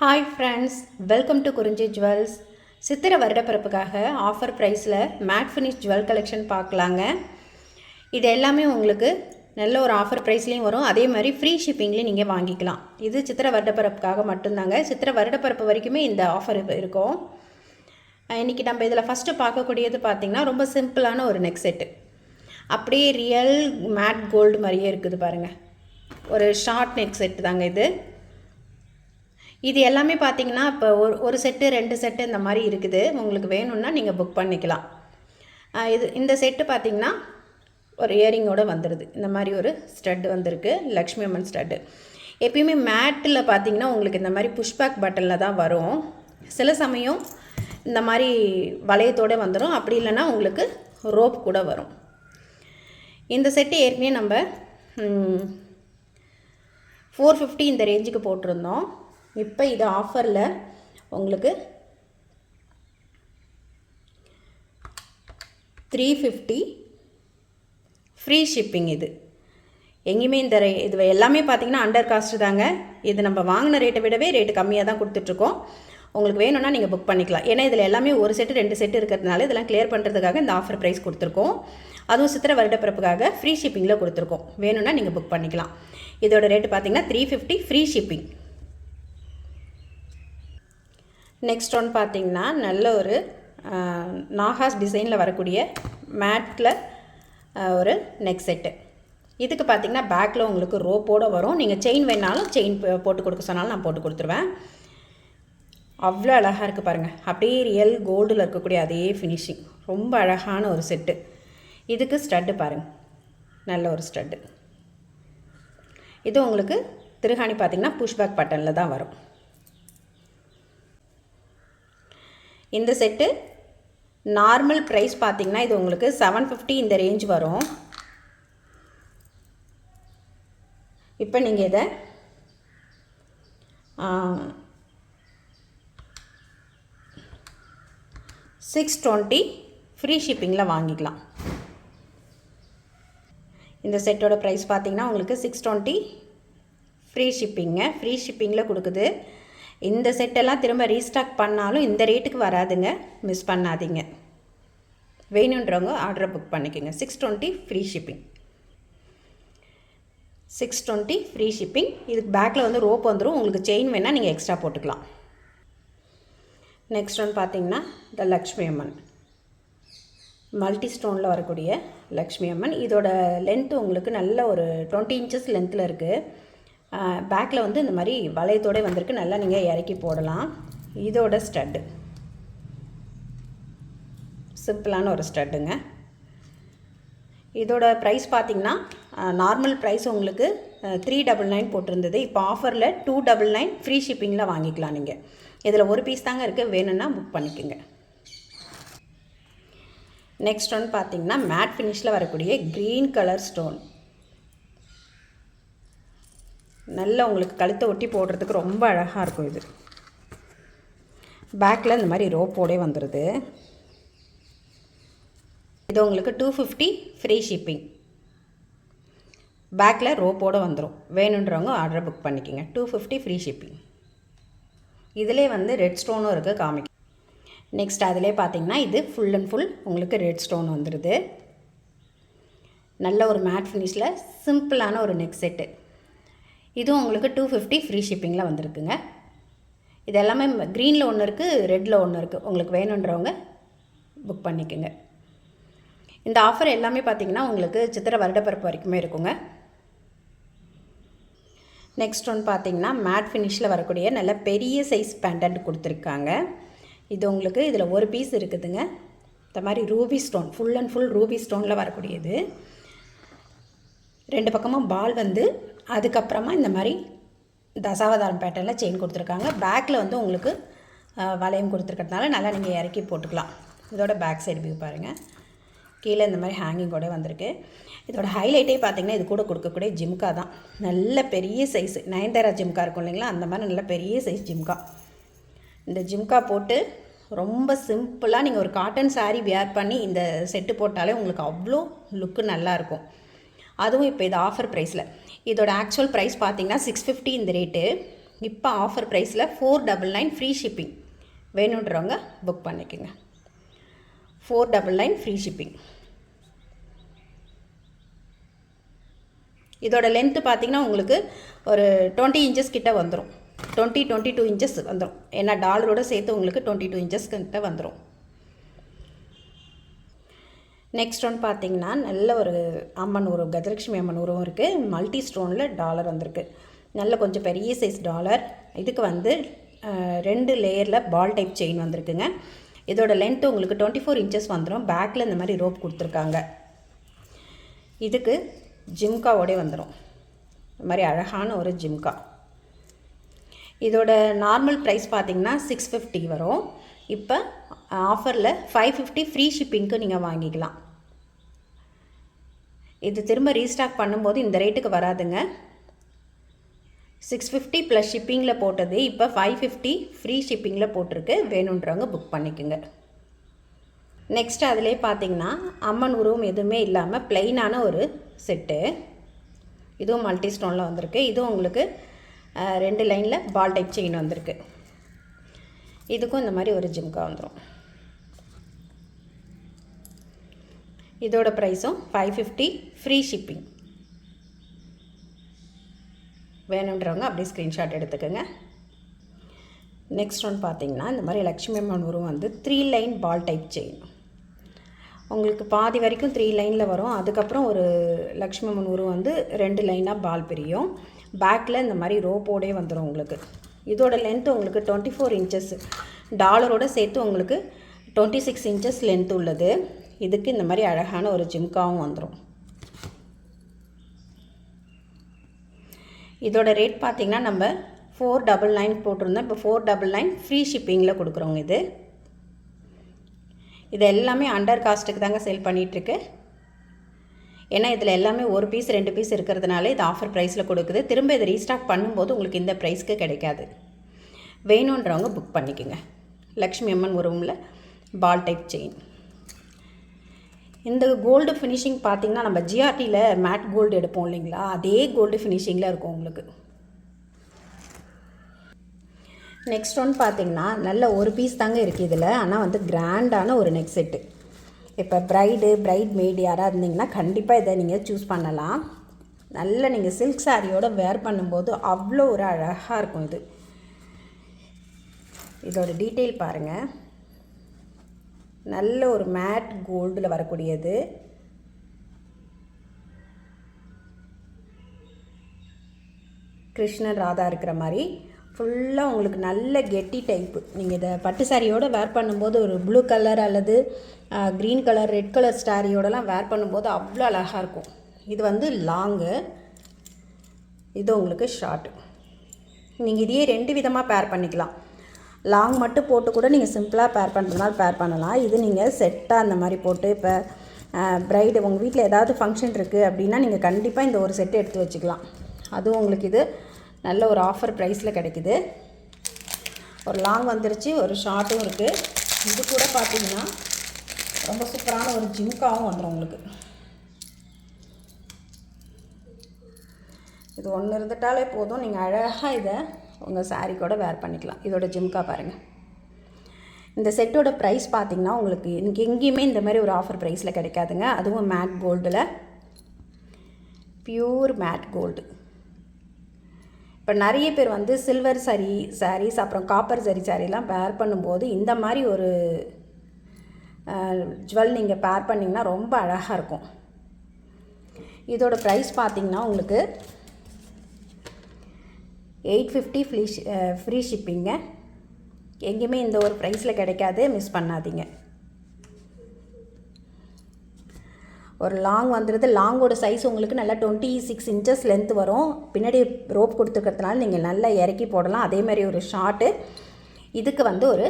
Hi friends welcome to Kurinji Jewels சித்திர வருடப்பிறப்புக்காக offer ப்ரைஸில் மேட் ஃபினிஷ் ஜுவல் கலெக்ஷன் பார்க்கலாங்க. இது எல்லாமே உங்களுக்கு நல்ல ஒரு ஆஃபர் ப்ரைஸ்லேயும் வரும். அதே மாதிரி ஃப்ரீ ஷிப்பிங்லேயும் நீங்கள் வாங்கிக்கலாம். இது சித்திர வருடப்பிறப்புக்காக மட்டும்தாங்க. சித்திர வருடப்பிறப்பு வரைக்குமே இந்த ஆஃபர் இருக்கும். இன்றைக்கி நம்ம இதில் ஃபஸ்ட்டு பார்க்கக்கூடியது பார்த்திங்கன்னா ரொம்ப சிம்பிளான ஒரு நெக் செட்டு அப்படியே ரியல் மேட் கோல்டு மாதிரியே இருக்குது பாருங்கள் ஒரு ஷார்ட் நெக் செட்டு தாங்க இது. இது எல்லாமே பார்த்தீங்கன்னா இப்போ ஒரு ஒரு செட்டு ரெண்டு செட்டு இந்த மாதிரி இருக்குது. உங்களுக்கு வேணும்னா நீங்கள் புக் பண்ணிக்கலாம். இது இந்த செட்டு பார்த்தீங்கன்னா ஒரு இயரிங்கோட வந்துடுது இந்த மாதிரி ஒரு ஸ்டட் வந்திருக்கு. லக்ஷ்மி அம்மன் ஸ்டட்டு எப்பயுமே மேட்டில் பார்த்தீங்கன்னா உங்களுக்கு இந்த மாதிரி புஷ்பேக் பட்டனில் தான் வரும். சில சமயம் இந்த மாதிரி வளையத்தோடு வந்துடும் அப்படி இல்லைன்னா உங்களுக்கு ரோப் கூட வரும். இந்த செட்டு ஏற்கனவே நம்ம ஃபோர் ஃபிஃப்டி இந்த ரேஞ்சுக்கு போட்டிருந்தோம். இப்போ இது ஆஃபரில் உங்களுக்கு த்ரீ ஃபிஃப்டி ஃப்ரீ ஷிப்பிங் இது. எங்கேயுமே இந்த ரே இது எல்லாமே பார்த்தீங்கன்னா அண்டர் காஸ்ட் தாங்க. இது நம்ம வாங்கின ரேட்டை விடவே ரேட்டு கம்மியாக தான் கொடுத்துட்ருக்கோம். உங்களுக்கு வேணும்னா நீங்கள் புக் பண்ணிக்கலாம். ஏன்னா இதில் எல்லாமே ஒரு செட்டு ரெண்டு செட்டு இருக்கிறதுனால இதெல்லாம் கிளியர் பண்ணுறதுக்காக இந்த ஆஃபர் ப்ரைஸ் கொடுத்துருக்கோம். அதுவும் சித்திர வருடப்பிறப்புக்காக ஃப்ரீ ஷிப்பிங்கில் கொடுத்துருக்கோம். வேணும்னா நீங்கள் புக் பண்ணிக்கலாம். இதோட ரேட்டு பார்த்தீங்கன்னா three fifty free shipping next one பார்த்திங்கன்னா நல்ல ஒரு நாகாஸ் டிசைனில் வரக்கூடிய மேட்டில் ஒரு நெக் செட்டு இதுக்கு பார்த்தீங்கன்னா பேக்கில் உங்களுக்கு ரோப்போடு வரும். நீங்கள் செயின் வேணாலும் செயின் போட்டு கொடுக்க சொன்னாலும் நான் போட்டு கொடுத்துருவேன். அவ்வளோ அழகாக இருக்குது பாருங்கள் அப்படியே ரியல் கோல்டில் இருக்கக்கூடிய அதே ஃபினிஷிங் ரொம்ப அழகான ஒரு செட்டு இதுக்கு ஸ்டட்டு பாருங்கள் நல்ல ஒரு ஸ்டட்டு இது உங்களுக்கு திருகாணி பார்த்தீங்கன்னா புஷ்பேக் பட்டனில் தான் வரும். இந்த செட்டு நார்மல் ப்ரைஸ் பார்த்தீங்கன்னா இது உங்களுக்கு செவன் ஃபிஃப்டி இந்த ரேஞ்ச் வரும். இப்போ நீங்கள் இதை சிக்ஸ் டுவெண்ட்டி ஃப்ரீ ஷிப்பிங்கில் வாங்கிக்கலாம். இந்த செட்டோட ப்ரைஸ் பார்த்திங்கன்னா உங்களுக்கு six twenty free shipping free ஷிப்பிங்கில் கொடுக்குது. இந்த செட்டெல்லாம் திரும்ப ரீஸ்டாக் பண்ணாலும் இந்த ரேட்டுக்கு வராதுங்க. மிஸ் பண்ணாதீங்க. வேணுன்றவங்க ஆர்டரை புக் பண்ணிக்கோங்க. Six twenty free shipping six twenty free shipping இதுக்கு பேக்கில் வந்து ரோப் வந்துடும் உங்களுக்கு செயின் வேணால் நீங்கள் எக்ஸ்ட்ரா போட்டுக்கலாம். நெக்ஸ்ட் ஒன் பார்த்தீங்கன்னா த லக்ஷ்மி அம்மன் மல்டி ஸ்டோனில் வரக்கூடிய லக்ஷ்மி அம்மன் இதோட லென்த்து உங்களுக்கு நல்ல ஒரு டுவெண்ட்டி இன்ச்சஸ் லென்த்தில் இருக்குது பேக்கில் வந்து இந்த மாதிரி வளையத்தோடே வந்திருக்கு. நல்லா நீங்கள் இறக்கி போடலாம். இதோட ஸ்டட்டு சிம்பிளான ஒரு ஸ்டட்டுங்க இதோட ப்ரைஸ் பார்த்திங்கன்னா நார்மல் ப்ரைஸ் உங்களுக்கு த்ரீ டபுள் நைன் போட்டிருந்தது. இப்போ ஆஃபரில் டூ டபுள் நைன் ஃப்ரீ ஷிப்பிங்கில் வாங்கிக்கலாம் நீங்கள் இதில் ஒரு பீஸ் தாங்க இருக்குது வேணும்னா புக் பண்ணிக்கோங்க. நெக்ஸ்ட் ஒன் பார்த்தீங்கன்னா மேட் ஃபினிஷில் வரக்கூடிய க்ரீன் கலர் ஸ்டோன் நல்லா உங்களுக்கு கழுத்தை ஒட்டி போடுறதுக்கு ரொம்ப அழகாக இருக்கும் இது. பேக்கில் இந்த மாதிரி ரோப்போடே வந்துடுது இது உங்களுக்கு டூ ஃபிஃப்டி ஃப்ரீ ஷிப்பிங் பேக்கில் ரோப்போடு வந்துடும் வேணுன்றவங்க ஆர்டர் புக் பண்ணிக்கோங்க. டூ ஃபிஃப்டி ஃப்ரீ ஷிப்பிங் இதிலே வந்து ரெட் ஸ்டோனும் இருக்குது காமிக்கும் நெக்ஸ்ட் அதிலே பார்த்தீங்கன்னா இது ஃபுல் அண்ட் ஃபுல் உங்களுக்கு ரெட் ஸ்டோன் வந்துடுது நல்ல ஒரு மேட் ஃபினிஷில் சிம்பிளான ஒரு நெக் செட்டு இதுவும் உங்களுக்கு டூ ஃபிஃப்டி ஃப்ரீ ஷிப்பிங்கில் வந்திருக்குங்க. இது எல்லாமே க்ரீனில் ஒன்று இருக்குது ரெட்டில் ஒன்று இருக்குது உங்களுக்கு வேணுன்றவங்க புக் பண்ணிக்கோங்க. இந்த ஆஃபர் எல்லாமே பார்த்திங்கன்னா உங்களுக்கு சித்திரை வருடப்பிறப்பு வரைக்குமே இருக்குங்க. நெக்ஸ்ட் ஒன் பார்த்தீங்கன்னா மேட் ஃபினிஷில் வரக்கூடிய நல்ல பெரிய சைஸ் பேண்டன்ட் கொடுத்துருக்காங்க. இது உங்களுக்கு இதில் ஒரு பீஸ் இருக்குதுங்க. இந்த மாதிரி ruby stone full and full ruby ஸ்டோனில் வரக்கூடியது. ரெண்டு பக்கமும் பால் வந்து அதுக்கப்புறமா இந்த மாதிரி தசாவதாரம் பேட்டர்னில் செயின் கொடுத்துருக்காங்க. பேக்கில் வந்து உங்களுக்கு வளையம் கொடுத்துருக்கறதுனால நல்லா நீங்கள் இறக்கி போட்டுக்கலாம். இதோட பேக் சைடு வியூ பாருங்கள் கீழே இந்த மாதிரி ஹேங்கிங் கூட வந்திருக்கு. இதோட ஹைலைட்டே பார்த்தீங்கன்னா இது கூட கொடுக்கக்கூடிய ஜிம்கா தான். நல்ல பெரிய சைஸ் நயன்தாரா ஜிம்கா இருக்கும் இல்லைங்களா? அந்த மாதிரி நல்ல பெரிய சைஸ் ஜிம்கா. இந்த ஜிம்கா போட்டு ரொம்ப சிம்பிளாக நீங்கள் ஒரு காட்டன் சாரீ வியர் பண்ணி இந்த செட்டு போட்டாலே உங்களுக்கு அவ்வளோ லுக்கு நல்லாயிருக்கும் அதுவும் இப்போ இது ஆஃபர் ப்ரைஸில் இதோட ஆக்சுவல் ப்ரைஸ் பார்த்தீங்கன்னா சிக்ஸ் ஃபிஃப்டி இந்த ரேட்டு இப்போ ஆஃபர் ப்ரைஸில் four double nine free shipping வேணுன்றவங்க புக் பண்ணிக்கோங்க. Four double nine free shipping இதோட லென்த்து பார்த்தீங்கன்னா உங்களுக்கு ஒரு டுவெண்ட்டி இன்ச்சஸ் கிட்ட வந்துடும் டுவெண்ட்டி டுவெண்ட்டி டூ இன்ச்சஸ் வந்துடும் ஏன்னா டாலரோட சேர்த்து உங்களுக்கு டுவெண்ட்டி டூ இன்ச்சஸ் கிட்ட வந்துடும் நெக்ஸ்ட் ஒன் பார்த்தீங்கன்னா நல்ல ஒரு அம்மன் உருவம் கஜலட்சுமி அம்மன் உருவம் இருக்குது மல்டி ஸ்டோனில் டாலர் வந்திருக்கு. நல்ல கொஞ்சம் பெரிய சைஸ் டாலர் இதுக்கு வந்து ரெண்டு லேயரில் பால் டைப் செயின் வந்திருக்குங்க. இதோட லென்த் உங்களுக்கு டுவெண்ட்டி ஃபோர் இன்ச்சஸ் வந்துடும் பேக்கில் இந்த மாதிரி ரோப் கொடுத்துருக்காங்க. இதுக்கு ஜிம்காவோடே வந்துடும் இந்த மாதிரி அழகான ஒரு ஜிம்கா. இதோட நார்மல் ப்ரைஸ் பார்த்திங்கன்னா சிக்ஸ் ஃபிஃப்டி வரும். இப்போ ஆஃபரில் ஃபைவ் ஃபிஃப்டி ஃப்ரீ ஷிப்பிங்க்கு நீங்கள் வாங்கிக்கலாம். இது திரும்ப ரீஸ்டாக் பண்ணும்போது இந்த ரேட்டுக்கு வராதுங்க. சிக்ஸ் ஃபிஃப்டி ப்ளஸ் ஷிப்பிங்கில் போட்டது இப்போ ஃபைவ் ஃபிஃப்டி ஃப்ரீ ஷிப்பிங்கில் போட்டிருக்கு. வேணுன்றவங்க புக் பண்ணிக்கோங்க. நெக்ஸ்ட் அதிலே பார்த்தீங்கன்னா அம்மன் உருவம் எதுவுமே இல்லாமல் ப்ளைனான ஒரு செட்டு இதுவும் மல்டி ஸ்டோனில் வந்திருக்கு. இதுவும் உங்களுக்கு ரெண்டு லைனில் பால் டைப் செயின் வந்திருக்கு. இதுக்கும் இந்த மாதிரி ஒரு ஜிம்கா வந்துடும் இதோட ப்ரைஸும் ஃபைவ் ஃபிஃப்டி ஃப்ரீ ஷிப்பிங் வேணுன்றவங்க அப்படியே ஸ்க்ரீன்ஷாட் எடுத்துக்கோங்க. நெக்ஸ்ட் ஒன் பார்த்தீங்கன்னா இந்த மாதிரி லக்ஷ்மி அம்மன் உருவம் வந்து three line ball type chain உங்களுக்கு பாதி வரைக்கும் த்ரீ லைனில் வரும். அதுக்கப்புறம் ஒரு லக்ஷ்மி அம்மன் உருவம் வந்து ரெண்டு லைனாக பால் பிரியும். பேக்கில் இந்த மாதிரி ரோப்போடே வந்துடும் உங்களுக்கு. இதோட லென்த் உங்களுக்கு டுவெண்ட்டி ஃபோர் இன்ச்சஸ் டாலரோட சேர்த்து உங்களுக்கு டுவெண்ட்டி சிக்ஸ் இன்ச்சஸ் லென்த் உள்ளது. இதுக்கு இந்த மாதிரி அழகான ஒரு ஜிம்காவும் வந்துடும் இதோட ரேட் பார்த்திங்கன்னா நம்ம ஃபோர் டபுள் நைன் போட்டிருந்தோம். இப்போ ஃபோர் டபுள் நைன் ஃப்ரீ ஷிப்பிங்கில் கொடுக்குறோங்க இது. இது எல்லாமே அண்டர் காஸ்ட்டுக்கு தாங்க சேல் பண்ணிகிட்ருக்கு ஏன்னா இதில் எல்லாமே ஒரு பீஸ் ரெண்டு பீஸ் இருக்கிறதுனால இது ஆஃபர் ப்ரைஸில் கொடுக்குது. திரும்ப இதை ரீஸ்டாக் பண்ணும்போது உங்களுக்கு இந்த ப்ரைஸ்க்கு கிடைக்காது. வேணுன்றவங்க புக் பண்ணிக்கோங்க. லக்ஷ்மி அம்மன் உருவமில் பால் டைப் செயின் இந்த கோல்டு ஃபினிஷிங் பார்த்தீங்கன்னா நம்ம ஜிஆர்டியில் மேட் கோல்டு எடுப்போம் இல்லைங்களா? அதே கோல்டு ஃபினிஷிங்கில் இருக்கும் உங்களுக்கு. நெக்ஸ்ட் ஒன் பார்த்தீங்கன்னா நல்ல ஒரு பீஸ் தாங்க இருக்குது இதில். ஆனால் வந்து கிராண்டான ஒரு நெக் செட்டு இப்போ ப்ரைடு ப்ரைட் மேட் யாராக இருந்தீங்கன்னா கண்டிப்பாக இதை நீங்கள் சூஸ் பண்ணலாம். நல்ல நீங்கள் சில்க் சாரியோட வேர் பண்ணும்போது அவ்வளோ ஒரு அழகாக இருக்கும் இது. இதோட டீட்டெயில் பாருங்கள் நல்ல ஒரு மேட் கோல்டில் வரக்கூடியது. கிருஷ்ணன் ராதா இருக்கிற மாதிரி. ஃபுல்லாக உங்களுக்கு நல்ல கெட்டி டைப்பு நீங்கள் இதை பட்டு சாரியோடு வேர் பண்ணும்போது ஒரு ப்ளூ கலர் அல்லது க்ரீன் கலர் ரெட் கலர் ஸ்டாரியோடலாம் வேர் பண்ணும்போது அவ்வளோ அழகாக இருக்கும். இது வந்து லாங்கு இது உங்களுக்கு ஷார்ட்டு நீங்கள் இதையே ரெண்டு விதமாக பேர் பண்ணிக்கலாம். லாங் மட்டும் போட்டு கூட நீங்கள் சிம்பிளாக பேர் பண்ணுறதுனால பேர் பண்ணலாம். இது நீங்கள் செட்டாக அந்த மாதிரி போட்டு இப்போ ப்ரைடு உங்கள் வீட்டில் ஏதாவது ஃபங்க்ஷன் இருக்குது அப்படின்னா நீங்கள் கண்டிப்பாக இந்த ஒரு செட்டு எடுத்து வச்சுக்கலாம். அதுவும் உங்களுக்கு இது நல்ல ஒரு ஆஃபர் ப்ரைஸில் கிடைக்குது. ஒரு லாங் வந்துருச்சு ஒரு ஷார்ட்டும் இருக்குது இது கூட பார்த்தீங்கன்னா ரொம்ப சூப்பரான ஒரு ஜிம்காவும் வந்துடும் உங்களுக்கு. இது ஒன்று இருந்துட்டாலே போதும். நீங்கள் அழகாக இதை உங்கள் saree கூட வேர் பண்ணிக்கலாம். இதோட ஜிம்கா பாருங்கள் இந்த செட்டோட ப்ரைஸ் பார்த்தீங்கன்னா உங்களுக்கு எனக்கு எங்கேயுமே இந்த மாதிரி ஒரு ஆஃபர் ப்ரைஸில் கிடைக்காதுங்க. அதுவும் மேட் கோல்டில் பியூர் மேட் கோல்டு இப்போ நிறைய பேர் வந்து சில்வர் சரி சாரீஸ் அப்புறம் காப்பர் சரி சாரீலாம் பேர் பண்ணும்போது இந்த மாதிரி ஒரு ஜுவல் நீங்கள் பேர் பண்ணிங்கன்னா ரொம்ப அழகாக இருக்கும். இதோட ப்ரைஸ் பார்த்தீங்கன்னா உங்களுக்கு eight fifty free free shipping. எங்கேயுமே இந்த ஒரு ப்ரைஸில் கிடைக்காது. மிஸ் பண்ணாதீங்க. ஒரு லாங் வந்துடுது. லாங்கோட சைஸ் உங்களுக்கு நல்லா டுவெண்ட்டி சிக்ஸ் இன்ச்சஸ் லென்த் வரும். பின்னாடி ரோப் கொடுத்துருக்கிறதுனால நீங்கள் நல்லா இறக்கி போடலாம். அதே மாதிரி ஒரு ஷார்ட்டு. இதுக்கு வந்து ஒரு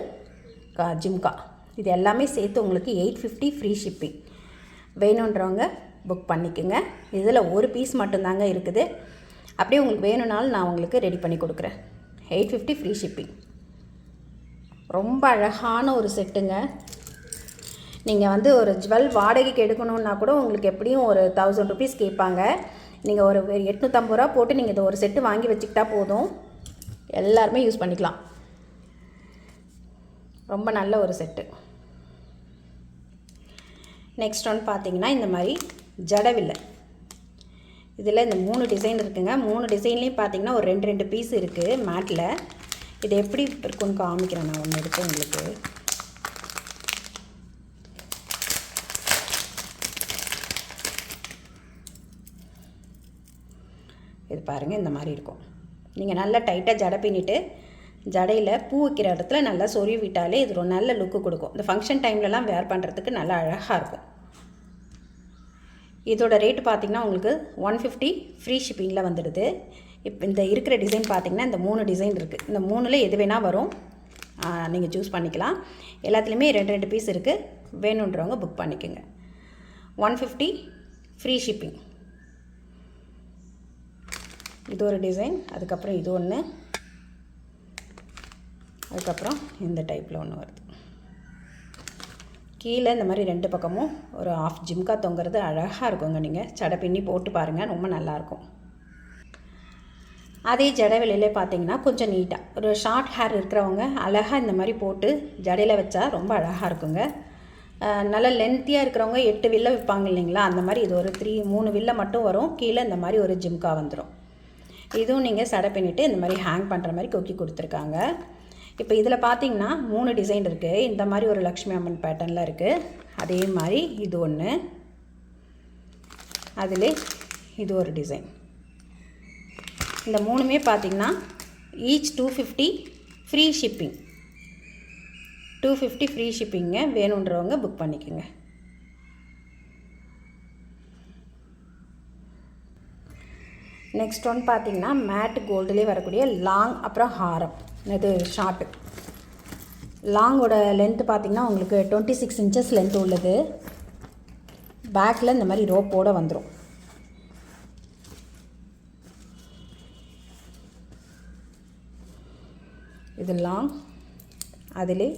ஜிம்கா. இது எல்லாமே சேர்த்து உங்களுக்கு எயிட் ஃபிஃப்டி ஃப்ரீ ஷிப்பிங். வேணுன்றவங்க புக் பண்ணிக்கோங்க. இதில் ஒரு பீஸ் மட்டும்தாங்க இருக்குது. அப்படியே உங்களுக்கு வேணும்னாலும் நான் உங்களுக்கு ரெடி பண்ணி கொடுக்குறேன். எயிட் ஃபிஃப்டி ஃப்ரீ ஷிப்பிங் ரொம்ப அழகான ஒரு செட்டுங்க. நீங்கள் வந்து ஒரு ஜுவல் வாடகைக்கு எடுக்கணுன்னா கூட உங்களுக்கு எப்படியும் ஒரு தௌசண்ட் ருபீஸ் கேட்பாங்க. நீங்கள் ஒரு எட்நூற்றம்பது ரூபா போட்டு நீங்கள் இதை ஒரு செட்டு வாங்கி வச்சுக்கிட்டா போதும். எல்லாருமே யூஸ் பண்ணிக்கலாம். ரொம்ப நல்ல ஒரு செட்டு நெக்ஸ்ட் ஒன் பார்த்தீங்கன்னா இந்த மாதிரி ஜடவில்லை. இதில் இந்த மூணு டிசைன் இருக்குங்க. மூணு டிசைன்லேயும் பார்த்தீங்கன்னா ஒரு ரெண்டு ரெண்டு பீஸ் இருக்குது மேட்டில் இது எப்படி இருக்குன்னு காமிக்கிறேன் நான் ஒன்று எடுத்து உங்களுக்கு. இது பாருங்கள் இந்த மாதிரி இருக்கும். நீங்கள் நல்லா டைட்டாக ஜடை பின்னிட்டு ஜடையில் பூ வைக்கிற இடத்துல நல்லா சொருவி விட்டாலே இது ஒரு நல்ல லுக்கு கொடுக்கும். இந்த ஃபங்க்ஷன் டைம்லலாம் வேர் பண்ணுறதுக்கு நல்லா அழகாக இருக்கும். இதோட ரேட்டு பார்த்தீங்கன்னா உங்களுக்கு ஒன் ஃபிஃப்டி ஃப்ரீ ஷிப்பிங்கில் வந்துடுது. இப்போ இந்த இருக்கிற டிசைன் பார்த்திங்கன்னா இந்த மூணு டிசைன் இருக்குது இந்த மூணில் எது வேணால் வரும். நீங்கள் சூஸ் பண்ணிக்கலாம். எல்லாத்துலேயுமே ரெண்டு ரெண்டு பீஸ் இருக்குது வேணுன்றவங்க புக் பண்ணிக்கோங்க. ஒன் ஃபிஃப்டி ஃப்ரீ ஷிப்பிங் இது ஒரு டிசைன் அதுக்கப்புறம் இது ஒன்று அதுக்கப்புறம் இந்த டைப்பில் ஒன்று வருது. கீழே இந்த மாதிரி ரெண்டு பக்கமும் ஒரு ஆஃப் ஜிம்கா தொங்குறது அழகாக இருக்குங்க நீங்கள் ஜடை பின்னி போட்டு பாருங்கள் ரொம்ப நல்லாயிருக்கும் அதே ஜடைவெளியிலே பார்த்தீங்கன்னா கொஞ்சம் நீட்டாக ஒரு ஷார்ட் ஹேர் இருக்கிறவங்க அழகாக இந்த மாதிரி போட்டு ஜடையில் வச்சா ரொம்ப அழகாக இருக்குங்க. நல்லா லென்த்தியாக இருக்கிறவங்க எட்டு வில்ல விற்பாங்க இல்லைங்களா? அந்த மாதிரி இது ஒரு த்ரீ மூணு வில்ல மட்டும் வரும். கீழே இந்த மாதிரி ஒரு ஜிம்கா வந்துடும் இதுவும் நீங்கள் சடை பின்னிட்டு இந்த மாதிரி ஹேங் பண்ணுற மாதிரி கொக்கி கொடுத்துருக்காங்க. இப்போ இதில் பார்த்தீங்கன்னா மூணு டிசைன் இருக்குது இந்த மாதிரி ஒரு லக்ஷ்மி அம்மன் பேட்டர்னில் இருக்குது அதே மாதிரி இது ஒன்று அதில் இது ஒரு டிசைன் இந்த மூணுமே பார்த்திங்கன்னா each two fifty free shipping two fifty free shipping வேணுன்றவங்க புக் பண்ணிக்கோங்க. நெக்ஸ்ட் ஒன் பார்த்தீங்கன்னா மேட் கோல்டுலேயே வரக்கூடிய லாங் அப்புறம் ஹாரம். இது ஷார்ட்டு லாங்கோட லென்த்து பார்த்தீங்கன்னா உங்களுக்கு டுவெண்ட்டி சிக்ஸ் இன்ச்சஸ் லென்த் உள்ளது. பேக்கில் இந்த மாதிரி ரோப்போடு வந்துடும் இது லாங் அதிலே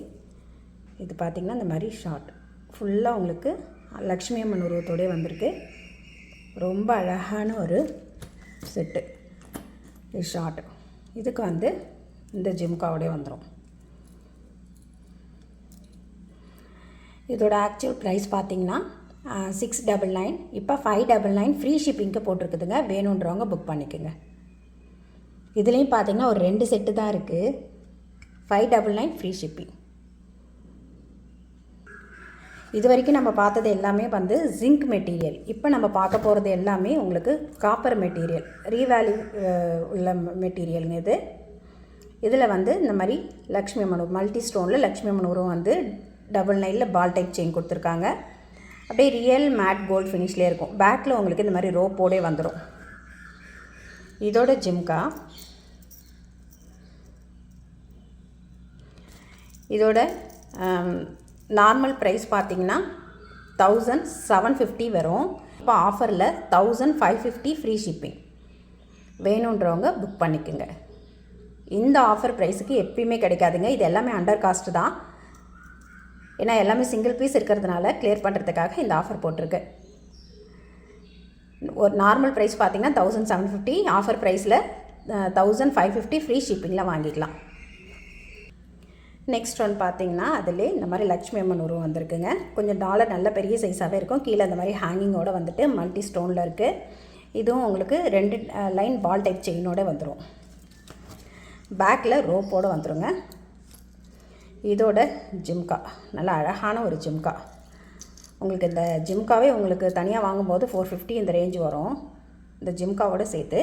இது பார்த்திங்கன்னா இந்த மாதிரி ஷார்ட் ஃபுல்லாக உங்களுக்கு லக்ஷ்மி அம்மன் உருவத்தோடே வந்திருக்கு. ரொம்ப அழகான ஒரு செட்டு இது ஷார்ட் இதுக்கு வந்து இந்த ஜிம்காவோடே வந்துடும் இதோட ஆக்சுவல் ப்ரைஸ் பார்த்தீங்கன்னா சிக்ஸ் டபுள் நைன் இப்போ ஃபைவ் டபுள் நைன் ஃப்ரீ ஷிப்பிங்க்கு போட்டிருக்குதுங்க. வேணுன்றவங்க புக் பண்ணிக்கோங்க. இதுலேயும் பார்த்தீங்கன்னா ஒரு ரெண்டு செட்டு தான் இருக்குது five double nine free shipping இது வரைக்கும் நம்ம பார்த்தது எல்லாமே வந்து ஜிங்க் மெட்டீரியல் இப்போ நம்ம பார்க்க போகிறது எல்லாமே உங்களுக்கு காப்பர் மெட்டீரியல் ரீவேல்யூ உள்ள மெட்டீரியலுங்க இது. இதில் வந்து இந்த மாதிரி லக்ஷ்மி அம்மன் மல்டி ஸ்டோனில் லக்ஷ்மி அம்மன் உருவம் வந்து டபுள் நைனில் பால் டைப் செயின் கொடுத்துருக்காங்க. அப்படியே ரியல் மேட் கோல்ட் ஃபினிஷ்லேயே இருக்கும். பேக்கில் உங்களுக்கு இந்த மாதிரி ரோப்போடே வந்துடும் இதோட ஜிம்கா இதோட um, நார்மல் ப்ரைஸ் பார்த்தீங்கன்னா தௌசண்ட் செவன் ஃபிஃப்டி வரும். இப்போ ஆஃபரில் thousand five fifty free shipping வேணுன்றவங்க புக் பண்ணிக்கோங்க. இந்த ஆஃபர் ப்ரைஸுக்கு எப்பயுமே கிடைக்காதுங்க. இது எல்லாமே அண்டர் காஸ்ட் தான். ஏன்னா எல்லாமே சிங்கிள் பீஸ் இருக்கிறதுனால கிளியர் பண்ணுறதுக்காக இந்த ஆஃபர் போட்டிருக்கு. ஒரு நார்மல் ப்ரைஸ் பார்த்தீங்கன்னா தௌசண்ட் செவன் ஃபிஃப்டி ஆஃபர் ப்ரைஸில் தௌசண்ட் ஃபைவ் ஃபிஃப்டி ஃப்ரீ ஷிப்பிங்கில் வாங்கிக்கலாம். நெக்ஸ்ட் ஒன் பார்த்தீங்கன்னா அதிலே இந்த மாதிரி லக்ஷ்மி அம்மன் உருவம் வந்திருக்குங்க. கொஞ்சம் டாலர் நல்ல பெரிய சைஸாகவே இருக்கும். கீழே இந்த மாதிரி ஹேங்கிங்கோடு வந்துட்டு மல்டி ஸ்டோனில் இருக்குது இதுவும் உங்களுக்கு ரெண்டு லைன் பால் டைப் செயினோட வந்துடும் பேக்கில் ரோப்போடு வந்துருங்க. இதோட ஜிம்கா நல்லா அழகான ஒரு ஜிம்கா. உங்களுக்கு இந்த ஜிம்காவே உங்களுக்கு தனியாக வாங்கும்போது ஃபோர் ஃபிஃப்டி இந்த ரேஞ்ச் வரும். இந்த ஜிம்காவோட சேர்த்து.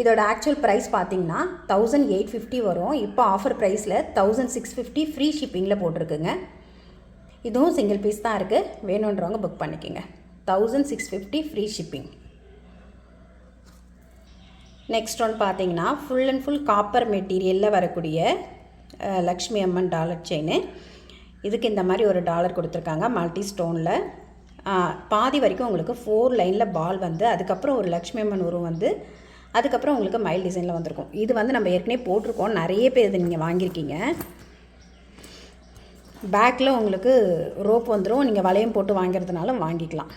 இதோட ஆக்சுவல் ப்ரைஸ் பார்த்தீங்கன்னா தௌசண்ட் எயிட் ஃபிஃப்டி வரும். இப்போ ஆஃபர் ப்ரைஸில் தௌசண்ட் சிக்ஸ் ஃபிஃப்டி ஃப்ரீ ஷிப்பிங்கில் போட்டிருக்குங்க. இதுவும் சிங்கிள் பீஸ் தான் இருக்குது வேணுன்றவங்க புக் பண்ணிக்கோங்க. Thousand six fifty free shipping next one பார்த்தீங்கன்னா ஃபுல் அண்ட் ஃபுல் காப்பர் மெட்டீரியலில் வரக்கூடிய லக்ஷ்மி அம்மன் டாலர் செயின் இதுக்கு இந்த மாதிரி ஒரு டாலர் கொடுத்துருக்காங்க மல்டி ஸ்டோனில் பாதி வரைக்கும் உங்களுக்கு ஃபோர் லைனில் பால் வந்து அதுக்கப்புறம் ஒரு லக்ஷ்மி அம்மன் உருவம் வந்து அதுக்கப்புறம் உங்களுக்கு மயில் டிசைனில் வந்திருக்கும். இது வந்து நம்ம ஏற்கனவே போட்டிருக்கோம் நிறைய பேர் இது நீங்கள் வாங்கியிருக்கீங்க. பேக்கில் உங்களுக்கு ரோப் வந்துடும் நீங்கள் வளையம் போட்டு வாங்கிறதுனால வாங்கிக்கலாம்.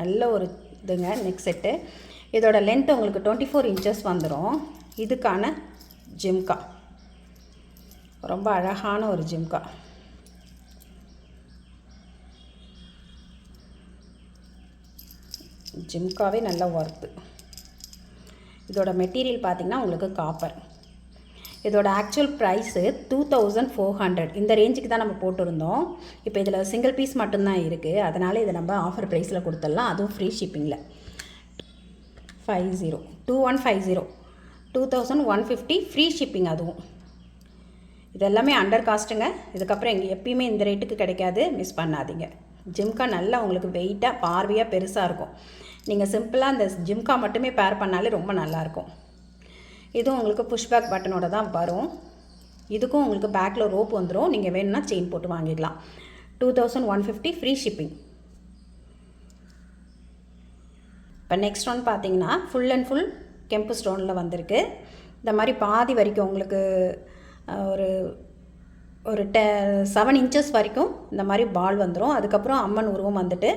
நல்ல ஒரு இதுங்க நெக் செட்டு இதோட லென்த் உங்களுக்கு டுவெண்ட்டி ஃபோர் இன்ச்சஸ் வந்துடும் இதுக்கான ஜிம்கா. ரொம்ப அழகான ஒரு ஜிம்கா. ஜிம்காவே நல்ல ஒர்த்து இதோட மெட்டீரியல் பார்த்திங்கன்னா உங்களுக்கு காப்பர் இதோட actual price two thousand four hundred இந்த ரேஞ்சுக்கு தான் நம்ம போட்டிருந்தோம். இப்போ இதில் சிங்கிள் பீஸ் மட்டும்தான் இருக்குது அதனால் இதை நம்ம ஆஃபர் ப்ரைஸில் கொடுத்துடலாம். அதுவும் free ஷிப்பிங்கில் five zero two one five zero two thousand one fifty free shipping அதுவும். இது எல்லாமே அண்டர் காஸ்ட்டுங்க இதுக்கப்புறம் எங்கே எப்பயுமே இந்த ரேட்டுக்கு கிடைக்காது. மிஸ் பண்ணாதீங்க. ஜிம்கா நல்லா உங்களுக்கு வெயிட்டாக பார்வையாக பெருசாக இருக்கும். நீங்கள் சிம்பிளாக இந்த ஜிம்கா மட்டுமே பேர் பண்ணாலே ரொம்ப நல்லாயிருக்கும். இதுவும் உங்களுக்கு புஷ்பேக் பட்டனோட தான் வரும். இதுக்கும் உங்களுக்கு பேக்கில் ரோப் வந்துடும் நீங்கள் வேணும்னா செயின் போட்டு வாங்கிக்கலாம். Two thousand one fifty free shipping இப்போ நெக்ஸ்ட் ஒன் பார்த்தீங்கன்னா ஃபுல் அண்ட் ஃபுல் கெம்பு ஸ்டோனில் வந்திருக்கு. இந்த மாதிரி பாதி வரைக்கும் உங்களுக்கு ஒரு ஒரு டெ செவன் இன்ச்சஸ் வரைக்கும் இந்த மாதிரி பால் வந்துடும் அதுக்கப்புறம் அம்மன் உருவம் வந்துட்டு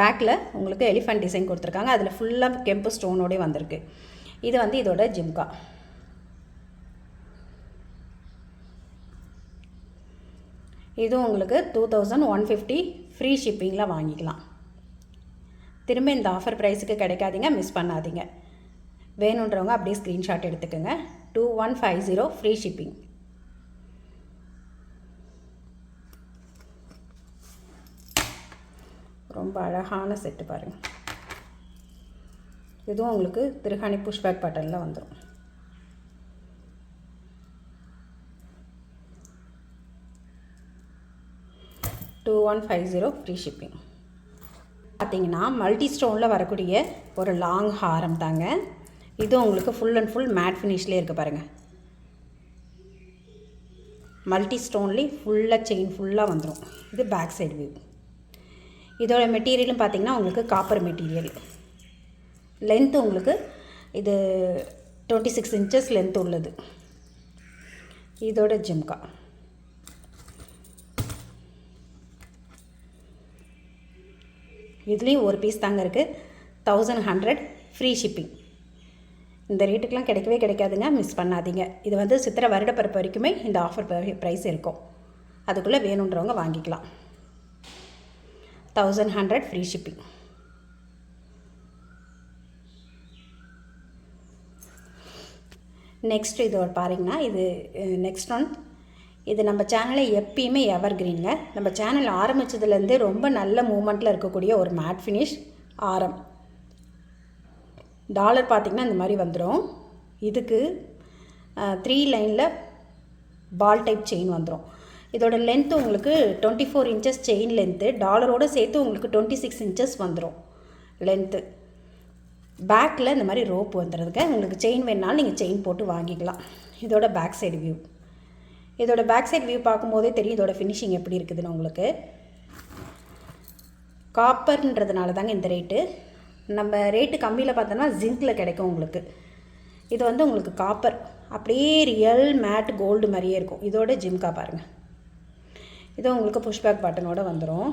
பேக்கில் உங்களுக்கு எலிஃபண்ட் டிசைன் கொடுத்துருக்காங்க. அதில் ஃபுல்லாக கெம்பு ஸ்டோனோடே வந்திருக்கு. இது வந்து இதோட ஜிம்கா இதுவும் உங்களுக்கு two thousand one fifty free ஷிப்பிங்கில் வாங்கிக்கலாம். திரும்ப இந்த ஆஃபர் ப்ரைஸுக்கு கிடைக்காதீங்க மிஸ் பண்ணாதீங்க. வேணுன்றவங்க அப்படியே ஸ்க்ரீன்ஷாட் எடுத்துக்கோங்க. Two one five zero free shipping ரொம்ப அழகான செட்டு பாருங்கள் இதுவும் உங்களுக்கு திருஹானி புஷ்பேக் பட்டனில் வந்துடும் two one five zero free shipping பார்த்தீங்கன்னா மல்டி ஸ்டோனில் வரக்கூடிய ஒரு லாங் ஹாரம் தாங்க. இது உங்களுக்கு ஃபுல் அண்ட் ஃபுல் மேட் ஃபினிஷ்லேயே இருக்குது பாருங்கள் மல்டி ஸ்டோன்லேயே ஃபுல்லாக செயின் ஃபுல்லாக வந்துடும் இது பேக் சைடு வியூ இதோட மெட்டீரியலும் பார்த்தீங்கன்னா உங்களுக்கு காப்பர் மெட்டீரியல் லென்த்து உங்களுக்கு இது டுவெண்ட்டி சிக்ஸ் இன்ச்சஸ் லென்த் உள்ளது. இதோட ஜிம்கா இதுலேயும் ஒரு பீஸ் தாங்க இருக்குது தௌசண்ட் ஹண்ட்ரட் ஃப்ரீ ஷிப்பிங் இந்த ரேட்டுக்கெலாம் கிடைக்கவே கிடைக்காதுங்க. மிஸ் பண்ணாதீங்க. இது வந்து சித்திரை வருடப்பிறப்பு வரைக்குமே இந்த ஆஃபர் ப்ரைஸ் இருக்கும். அதுக்குள்ளே வேணுன்றவங்க வாங்கிக்கலாம். Thousand hundred free shipping next இது ஒரு பாருங்கன்னா இது நெக்ஸ்ட் ஒன் இது நம்ம சேனலில் எப்பயுமே எவர் கிரீனுங்க நம்ம சேனல் ஆரம்பித்ததுலேருந்தே ரொம்ப நல்ல மூமெண்ட்டில் இருக்கக்கூடிய ஒரு மேட் ஃபினிஷ் ஆரம். டாலர் பார்த்திங்கன்னா இந்த மாதிரி வந்துடும் இதுக்கு த்ரீ லைனில் பால் டைப் செயின் வந்துடும் இதோட லென்த்து உங்களுக்கு twenty four inches chain length டாலரோடு சேர்த்து உங்களுக்கு டுவெண்ட்டி சிக்ஸ் இன்ச்சஸ் வந்துடும் லென்த்து பேக்கில் இந்த மாதிரி ரோப் வந்துடுதுங்க உங்களுக்கு செயின் வேணாலும் நீங்கள் செயின் போட்டு வாங்கிக்கலாம். இதோட பேக் சைடு வியூ இதோட பேக் சைட் வியூ பார்க்கும்போதே தெரியும் இதோட ஃபினிஷிங் எப்படி இருக்குதுன்னு உங்களுக்கு. காப்பர்ன்றதுனால தாங்க இந்த ரேட்டு நம்ம ரேட்டு கம்மியில் பார்த்தோன்னா ஜிங்கில் கிடைக்கும் உங்களுக்கு. இது வந்து உங்களுக்கு காப்பர் அப்படியே ரியல் மேட் கோல்டு மாதிரியே இருக்கும். இதோட ஜிம்கா பாருங்கள் இது உங்களுக்கு புஷ்பேக் பட்டனோட வந்துடும்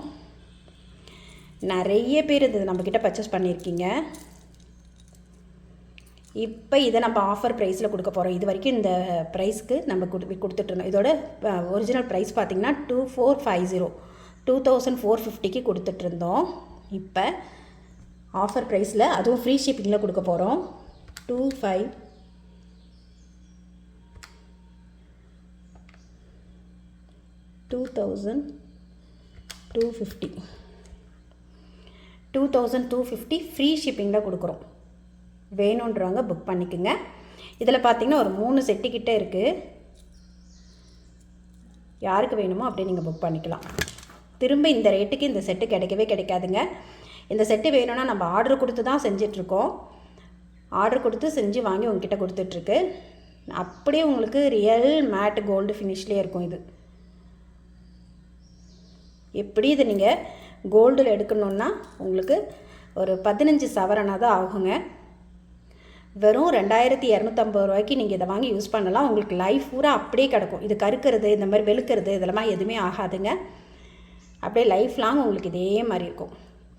நிறைய பேர் இது நம்மக்கிட்ட பர்ச்சேஸ் பண்ணியிருக்கீங்க. இப்போ இதை நம்ம ஆஃபர் ப்ரைஸில் கொடுக்க போகிறோம் இது வரைக்கும் இந்த ப்ரைஸ்க்கு நம்ம கொடு கொடுத்துட்ருந்தோம் இதோட ஒரிஜினல் ப்ரைஸ் பார்த்திங்கன்னா two four five zero two thousand four ஃபிஃப்டிக்கு கொடுத்துட்ருந்தோம் இப்போ ஆஃபர் ப்ரைஸில் அதுவும் ஃப்ரீ ஷிப்பிங்கில் கொடுக்க போகிறோம் two five two thousand two fifty two thousand two fifty free ஷிப்பிங்கில் கொடுக்குறோம். வேணுன்றவங்க புக் பண்ணிக்கோங்க. இதில் பார்த்தீங்கன்னா ஒரு மூணு செட்டுக்கிட்டே இருக்குது யாருக்கு வேணுமோ அப்படியே நீங்கள் புக் பண்ணிக்கலாம். திரும்ப இந்த ரேட்டுக்கு இந்த செட்டு கிடைக்கவே கிடைக்காதுங்க. இந்த செட்டு வேணும்னா நம்ம ஆர்டர் கொடுத்து தான் செஞ்சிட்ருக்கோம் ஆர்டர் கொடுத்து செஞ்சு வாங்கி உங்ககிட்ட கொடுத்துட்ருக்கு அப்படியே உங்களுக்கு ரியல் மேட் கோல்டு ஃபினிஷ்லேயே இருக்கும் இது. எப்படி இது நீங்கள் கோல்டில் எடுக்கணுன்னா உங்களுக்கு ஒரு பதினஞ்சு சவரனாக தான் ஆகுங்க. வெறும் ரெண்டாயிரத்தி இரநூத்தம்பது ரூபாய்க்கு நீங்கள் இதை வாங்கி யூஸ் பண்ணலாம். உங்களுக்கு லைஃப் பூரா அப்படியே கிடக்கும். இது கருக்கிறது இந்த மாதிரி வெளுக்கிறது இதெல்லாம் எதுவுமே ஆகாதுங்க. அப்படியே லைஃப் லாங் உங்களுக்கு இதே மாதிரி இருக்கும்.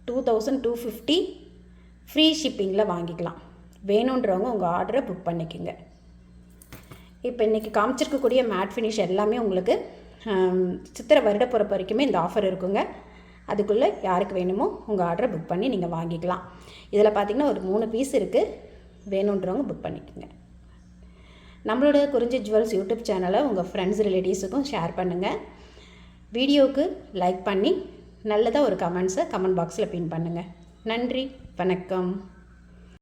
Two thousand two fifty free ஷிப்பிங்கில் வாங்கிக்கலாம். வேணுன்றவங்க உங்கள் ஆர்டரை புக் பண்ணிக்கோங்க. இப்போ இன்றைக்கி காமிச்சிருக்கக்கூடிய மேட் ஃபினிஷ் எல்லாமே உங்களுக்கு சித்திரை வருட பிறப்பு வரைக்குமே இந்த ஆஃபர் இருக்குங்க. அதுக்குள்ளே யாருக்கு வேணுமோ உங்கள் ஆர்டரை புக் பண்ணி நீங்கள் வாங்கிக்கலாம். இதில் பார்த்தீங்கன்னா ஒரு மூணு பீஸ் இருக்குது வேணுன்றவங்க புக் பண்ணிக்கோங்க. நம்மளோட குறிஞ்சி ஜுவல்ஸ் யூடியூப் சேனலை உங்கள் ஃப்ரெண்ட்ஸ் ரிலேட்டிவ்ஸுக்கும் ஷேர் பண்ணுங்கள் வீடியோவுக்கு லைக் பண்ணி நல்லதாக ஒரு கமெண்ட்ஸை கமெண்ட் பாக்ஸில் பின் பண்ணுங்கள் நன்றி வணக்கம்.